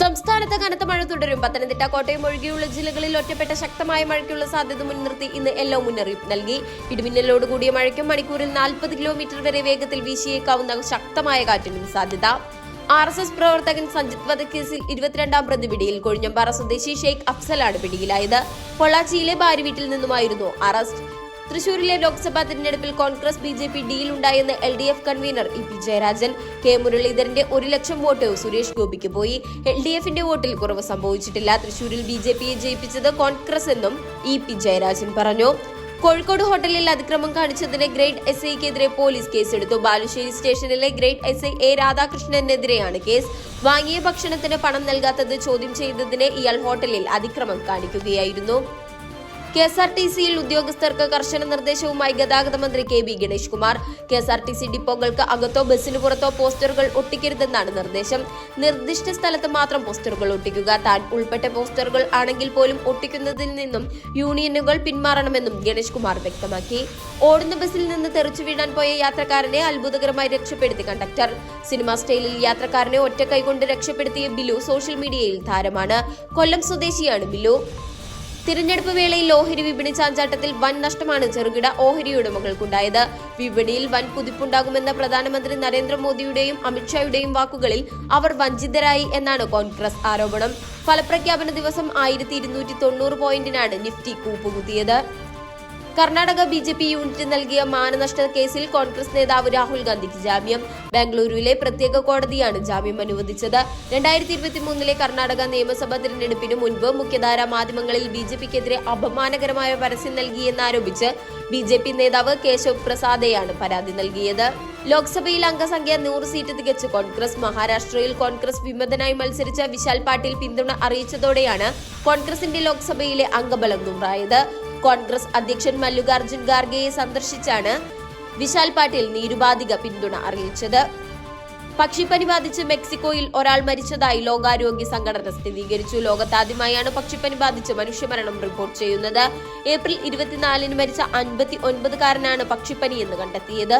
സംസ്ഥാനത്ത് കനത്ത മഴ തുടരും. പത്തനംതിട്ട കോട്ടയം ഒഴികെയുള്ള ജില്ലകളിൽ ഒറ്റപ്പെട്ട ശക്തമായ മഴയ്ക്കുള്ള സാധ്യത മുൻനിർത്തി ഇന്ന് യെല്ലോ മുന്നറിയിപ്പ് നൽകി. ഇടിമിന്നലോട് കൂടിയ മഴയ്ക്കും മണിക്കൂറിൽ നാൽപ്പത് കിലോമീറ്റർ വരെ വേഗത്തിൽ വീശിയേക്കാവുന്ന ശക്തമായ കാറ്റിനും സാധ്യത. ആർ എസ് എസ് പ്രവർത്തകൻ സഞ്ജിത് വധക്കേസിൽ ഇരുപത്തിരണ്ടാം പ്രതി പിടിയിൽ കൊഴിഞ്ഞമ്പാറ സ്വദേശി ഷെയ്ഖ് അഫ്സലാണ് പിടിയിലായത്. പൊള്ളാച്ചിയിലെ ഭാര്യ വീട്ടിൽ നിന്നുമായിരുന്നു അറസ്റ്റ്. തൃശൂരിലെ ലോക്സഭാ തിരഞ്ഞെടുപ്പിൽ Congress B J P ഡിയിലുണ്ടായെന്ന് L D F convener E P Jayarajan K മുരളീധരന്റെ ഒരു ലക്ഷം വോട്ട് സുരേഷ് ഗോപിക്ക് പോയി. എൽ ഡി എഫിന്റെ വോട്ടിൽ കുറവ് സംഭവിച്ചിട്ടില്ല. തൃശൂരിൽ ബി ജെ പിയെ ജയിപ്പിച്ചത് കോൺഗ്രസ് എന്നും ഇ പി ജയരാജൻ പറഞ്ഞു. കോഴിക്കോട് ഹോട്ടലിൽ അതിക്രമം കാണിച്ചതിന് ഗ്രേറ്റ് എസ് ഐക്കെതിരെ പോലീസ് കേസെടുത്തു. ബാലുശ്ശേരി സ്റ്റേഷനിലെ ഗ്രേറ്റ് എസ് ഐ എ രാധാകൃഷ്ണനെതിരെയാണ് കേസ്. വാങ്ങിയ ഭക്ഷണത്തിന് പണം നൽകാത്തത് ചോദ്യം ചെയ്തതിന് ഇയാൾ ഹോട്ടലിൽ അതിക്രമം കാണിക്കുകയായിരുന്നു. കെ എസ് ആർ ടി സിയിൽ ഉദ്യോഗസ്ഥർക്ക് കർശന നിർദ്ദേശവുമായി ഗതാഗത മന്ത്രി K B Ganesh Kumar K S R T C ഡിപ്പോകൾക്ക് അകത്തോ ബസ്സിന് പുറത്തോ പോസ്റ്ററുകൾ ഒട്ടിക്കരുതെന്നാണ് നിർദ്ദേശം. നിർദ്ദിഷ്ട സ്ഥലത്ത് മാത്രം പോസ്റ്ററുകൾ ഒട്ടിക്കുക. താൻ ഉൾപ്പെട്ട പോസ്റ്ററുകൾ ആണെങ്കിൽ പോലും ഒട്ടിക്കുന്നതിൽ നിന്നും യൂണിയനുകൾ പിന്മാറണമെന്നും ഗണേഷ് കുമാർ വ്യക്തമാക്കി. ഓടുന്ന ബസ്സിൽ നിന്ന് തെറിച്ചു വീഴാൻ പോയ യാത്രക്കാരനെ അത്ഭുതകരമായി രക്ഷപ്പെടുത്തി കണ്ടക്ടർ. സിനിമാ സ്റ്റൈലിൽ യാത്രക്കാരനെ ഒറ്റ കൈകൊണ്ട് രക്ഷപ്പെടുത്തിയ ബിലു സോഷ്യൽ മീഡിയയിൽ താരമാണ്. കൊല്ലം സ്വദേശിയാണ് ബിലു. തിരഞ്ഞെടുപ്പ് വേളയിൽ ഓഹരി വിപണി ചാഞ്ചാട്ടത്തിൽ വൻ നഷ്ടമാണ് ചെറുകിട ഓഹരി ഉടമകൾക്കുണ്ടായത്. വിപണിയിൽ വൻ കുതിപ്പുണ്ടാകുമെന്ന പ്രധാനമന്ത്രി നരേന്ദ്രമോദിയുടെയും അമിത്ഷായുടെയും വാക്കുകളിൽ അവർ വഞ്ചിതരായി എന്നാണ് കോൺഗ്രസ് ആരോപണം. ഫലപ്രഖ്യാപന ദിവസം ആയിരത്തി ഇരുന്നൂറ്റി തൊണ്ണൂറ് പോയിന്റിനാണ് Nifty കൂപ്പുകുത്തിയത്. Karnataka B J P unit നൽകിയ മാനനഷ്ട കേസിൽ കോൺഗ്രസ് നേതാവ് രാഹുൽ ഗാന്ധിക്ക് ജാമ്യം. ബാംഗ്ലൂരുവിലെ പ്രത്യേക കോടതിയാണ് ജാമ്യം അനുവദിച്ചത്. രണ്ടായിരത്തി ഇരുപത്തിമൂന്നിലെ കർണാടക നിയമസഭാ തിരഞ്ഞെടുപ്പിന് മുൻപ് മുഖ്യധാരാ മാധ്യമങ്ങളിൽ ബി ജെ പിക്കെതിരെ അപമാനകരമായ പരസ്യം നൽകിയെന്നാരോപിച്ച് ബി ജെ പി നേതാവ് കേശവ് പ്രസാദെയാണ് പരാതി നൽകിയത്. ലോക്സഭയിൽ അംഗസംഖ്യ നൂറ് സീറ്റ് തികച്ച് കോൺഗ്രസ് മഹാരാഷ്ട്രയിൽ കോൺഗ്രസ് വിമതനായി മത്സരിച്ച വിശാൽ പാട്ടീൽ പിന്തുണ അറിയിച്ചതോടെയാണ് കോൺഗ്രസിന്റെ ലോക്സഭയിലെ അംഗബലം നൂറായത്. കോൺഗ്രസ് അധ്യക്ഷൻ മല്ലികാർജുൻ ഖാർഗെയെ സന്ദർശിച്ചാണ് വിശാൽ പാട്ടീൽ നിരുപാധിക പിന്തുണ അറിയിച്ചത്. പക്ഷിപ്പനി ബാധിച്ച് മെക്സിക്കോയിൽ ഒരാൾ മരിച്ചതായി ലോകാരോഗ്യ സംഘടന സ്ഥിരീകരിച്ചു. ലോകത്താദ്യമായാണ് പക്ഷിപ്പനി ബാധിച്ച് മനുഷ്യമരണം റിപ്പോർട്ട് ചെയ്യുന്നത്. ഏപ്രിൽ ഇരുപത്തിനാലിന് മരിച്ച അൻപത്തി ഒൻപതുകാരനാണ് പക്ഷിപ്പനി എന്ന് കണ്ടെത്തിയത്.